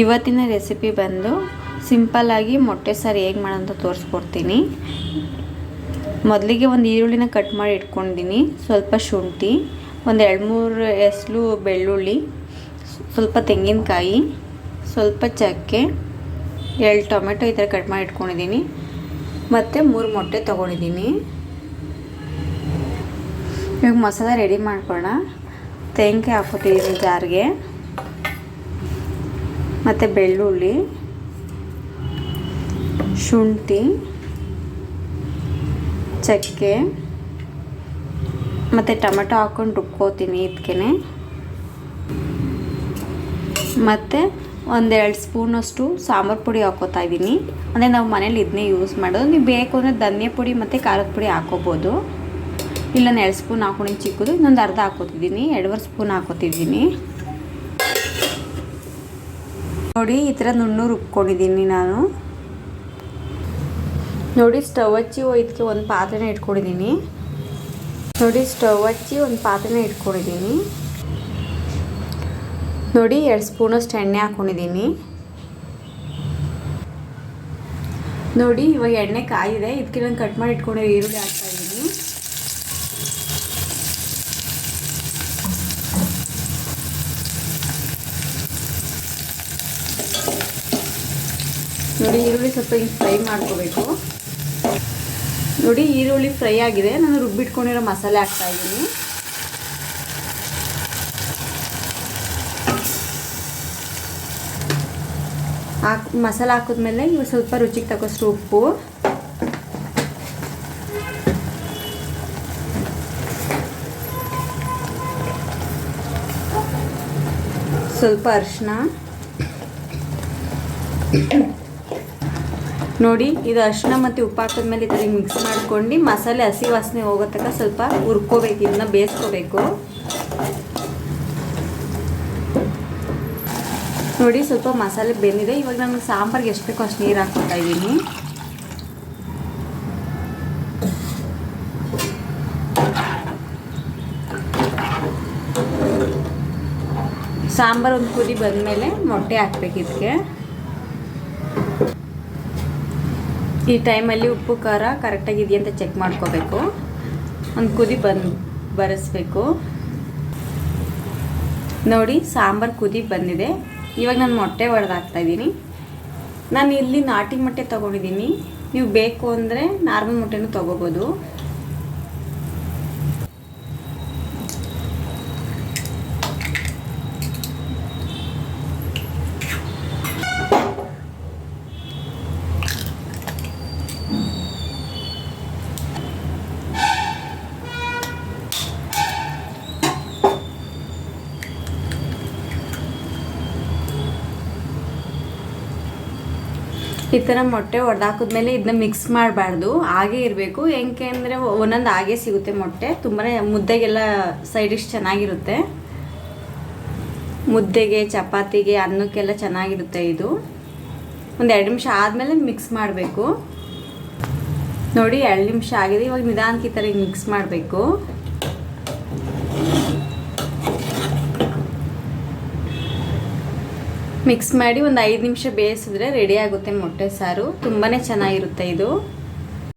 ಇವತ್ತಿನ ರೆಸಿಪಿ ಬಂದು ಸಿಂಪಲ್ಲಾಗಿ ಮೊಟ್ಟೆ ಸಾರು ಹೇಗೆ ಮಾಡೋಂತ ತೋರಿಸ್ಕೊಡ್ತೀನಿ. ಮೊದಲಿಗೆ ಒಂದು ಈರುಳ್ಳಿನ ಕಟ್ ಮಾಡಿ ಇಟ್ಕೊಂಡಿದ್ದೀನಿ ಸ್ವಲ್ಪ ಶುಂಠಿ, ಒಂದು ಎರಡು ಮೂರು ಎಸಲು ಬೆಳ್ಳುಳ್ಳಿ, ಸ್ವಲ್ಪ ತೆಂಗಿನಕಾಯಿ, ಸ್ವಲ್ಪ ಚಕ್ಕೆ, ಎರಡು ಟೊಮೆಟೊ ಈ ಥರ ಕಟ್ ಮಾಡಿ ಇಟ್ಕೊಂಡಿದ್ದೀನಿ ಮತ್ತು ಮೂರು ಮೊಟ್ಟೆ ತೊಗೊಂಡಿದ್ದೀನಿ ಇವಾಗ ಮಸಾಲ ರೆಡಿ ಮಾಡ್ಕೊಳ್ಳೋಣ ತೆಂಗಿನಕಾಯಿ ಹಾಕೋತಿದ್ದೀನಿ ಜಾರಿಗೆ. ಮತ್ತು ಬೆಳ್ಳುಳ್ಳಿ, ಶುಂಠಿ, ಚಕ್ಕೆ, ಮತ್ತು ಟೊಮೆಟೊ ಹಾಕ್ಕೊಂಡು ರುಬ್ಕೋತೀನಿ ಇದಕ್ಕೆ ಮತ್ತು ಒಂದೆರಡು ಸ್ಪೂನಷ್ಟು ಸಾಂಬಾರು ಪುಡಿ ಹಾಕೋತಾ ಇದ್ದೀನಿ. ಅಂದರೆ ನಾವು ಮನೇಲಿ ಇದನ್ನೇ ಯೂಸ್ ಮಾಡೋದು. ನೀವು ಬೇಕು ಅಂದರೆ ಧನಿಯಾ ಪುಡಿ ಮತ್ತು ಖಾರದ ಪುಡಿ ಹಾಕೋಬೋದು. ಇಲ್ಲ ಎರಡು ಸ್ಪೂನ್ ಹಾಕೊಂಡು ಚಿಕ್ಕದು, ಇನ್ನೊಂದು ಅರ್ಧ ಹಾಕೋತಿದ್ದೀನಿ. ಎರಡುವರೆ ಸ್ಪೂನ್ ಹಾಕೋತಿದ್ದೀನಿ. ನೋಡಿ, ಈ ಥರ ನುಣ್ಣು ರುಬ್ಕೊಂಡಿದ್ದೀನಿ ನಾನು. ನೋಡಿ, ಸ್ಟವ್ ಹಚ್ಚಿ ಇದಕ್ಕೆ ಒಂದು ಪಾತ್ರೆನ ಇಟ್ಕೊಂಡಿದ್ದೀನಿ. ನೋಡಿ, ಸ್ಟವ್ ಹಚ್ಚಿ ಒಂದು ಪಾತ್ರೆನ ಇಟ್ಕೊಂಡಿದ್ದೀನಿ. ನೋಡಿ, ಎರಡು ಸ್ಪೂನಷ್ಟು ಎಣ್ಣೆ ಹಾಕ್ಕೊಂಡಿದ್ದೀನಿ ನೋಡಿ, ಇವಾಗ ಎಣ್ಣೆ ಕಾಯಿದೆ. ಇದಕ್ಕೆ ನಾನು ಕಟ್ ಮಾಡಿ ಇಟ್ಕೊಂಡಿರೋ ಈರುಳ್ಳಿ ಹಾಕ್ತಾ ಇದ್ದೀನಿ ನೋಡಿ ಈರುಳ್ಳಿ ಸ್ವಲ್ಪ ಹಿಂಗೆ ಫ್ರೈ ಮಾಡ್ಕೋಬೇಕು. ನೋಡಿ ಈರುಳ್ಳಿ ಫ್ರೈ ಆಗಿದೆ. ನಾನು ರುಬ್ಬಿಟ್ಕೊಂಡಿರೋ ಮಸಾಲೆ ಹಾಕ್ತಾ ಇದ್ದೀನಿ. ಹಾಕ್, ಮಸಾಲೆ ಹಾಕಿದ್ಮೇಲೆ ಇವಾಗ ಸ್ವಲ್ಪ ರುಚಿಗೆ ತಗೋಷ್ಟು ಉಪ್ಪು. ಸ್ವಲ್ಪ ಅರಿಶಿನ ನೋಡಿ, ಇದು ಅರಿಶಿನ ಮತ್ತು ಉಪ್ಪು ಹಾಕಿದ್ಮೇಲೆ ಥರ ಮಿಕ್ಸ್ ಮಾಡ್ಕೊಂಡು ಮಸಾಲೆ ಹಸಿ ವಾಸನೆ ಹೋಗೋ ತನಕ ಸ್ವಲ್ಪ ಹುರ್ಕೋಬೇಕು, ಇದನ್ನ ಬೇಯಿಸ್ಕೋಬೇಕು. ನೋಡಿ, ಸ್ವಲ್ಪ ಮಸಾಲೆ ಬೆಂದಿದೆ. ಇವಾಗ ನಾನು ಸಾಂಬಾರ್ಗೆ ಎಷ್ಟು ಬೇಕೋ ಅಷ್ಟು ನೀರು ಹಾಕ್ಕೊತಾ ಇದ್ದೀನಿ. ಸಾಂಬಾರು ಒಂದು ಕುದಿ ಬಂದಮೇಲೆ ಮೊಟ್ಟೆ ಹಾಕ್ಬೇಕು ಇದಕ್ಕೆ. ಈ ಟೈಮಲ್ಲಿ ಉಪ್ಪು, ಖಾರ ಕರೆಕ್ಟಾಗಿ ಅಂತ ಚೆಕ್ ಮಾಡ್ಕೋಬೇಕು. ಒಂದು ಕುದಿ ಬಂದು, ಬರೆಸ್ಬೇಕು. ನೋಡಿ, ಸಾಂಬಾರು ಕುದಿ ಬಂದಿದೆ. ಇವಾಗ ನಾನು ಮೊಟ್ಟೆ ಇದ್ದೀನಿ. ನಾನು ಇಲ್ಲಿ ನಾಟಿ ಮೊಟ್ಟೆ ತೊಗೊಂಡಿದ್ದೀನಿ. ನೀವು ಬೇಕು ಅಂದರೆ ನಾರ್ಮಲ್ ಮೊಟ್ಟೆನೂ ತೊಗೋಬೋದು. ಈ ಥರ ಮೊಟ್ಟೆ ಒಡೆದಾಕಿದ್ಮೇಲೆ ಇದನ್ನ ಮಿಕ್ಸ್ ಮಾಡಬಾರ್ದು. ಹಾಗೆ ಇರಬೇಕು. ಹೆಂಗೆ ಅಂದರೆ ಒಂದೊಂದು ಹಾಗೆ ಸಿಗುತ್ತೆ ಮೊಟ್ಟೆ. ತುಂಬಾ ಮುದ್ದೆಗೆಲ್ಲ ಸೈಡ್ ಚೆನ್ನಾಗಿರುತ್ತೆ. ಮುದ್ದೆಗೆ, ಚಪಾತಿಗೆ, ಅನ್ನಕ್ಕೆಲ್ಲ ಚೆನ್ನಾಗಿರುತ್ತೆ ಇದು. ಒಂದು ಎರಡು ನಿಮಿಷ ಆದಮೇಲೆ ಮಿಕ್ಸ್ ಮಾಡಬೇಕು. ನೋಡಿ, ಎರಡು ನಿಮಿಷ ಆಗಿದೆ. ಇವಾಗ ನಿಧಾನಕ್ಕೆ ಈ ಥರ ಮಿಕ್ಸ್ ಮಾಡಬೇಕು. ಮಿಕ್ಸ್ ಮಾಡಿ ಒಂದು ಐದು ನಿಮಿಷ ಬೇಯಿಸಿದ್ರೆ ರೆಡಿ ಆಗುತ್ತೆ ಮೊಟ್ಟೆ ಸಾರು. ತುಂಬಾ ಚೆನ್ನಾಗಿರುತ್ತೆ ಇದು.